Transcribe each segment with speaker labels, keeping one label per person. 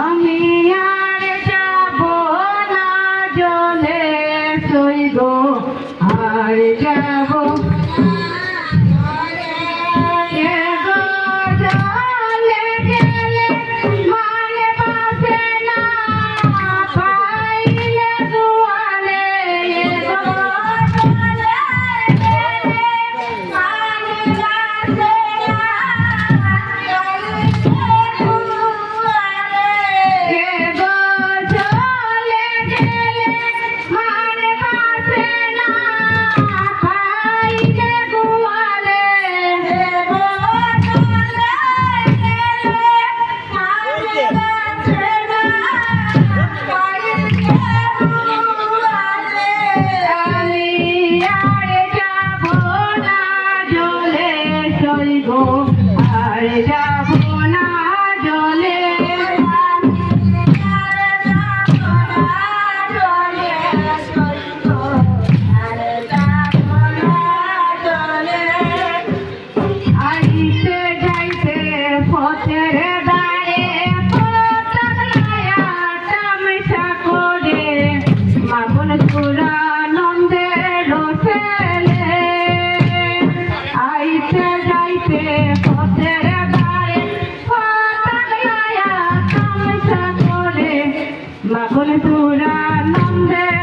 Speaker 1: আমি আর যাব না জলে সই গো আর পাগল তোরা নন্দে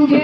Speaker 1: you.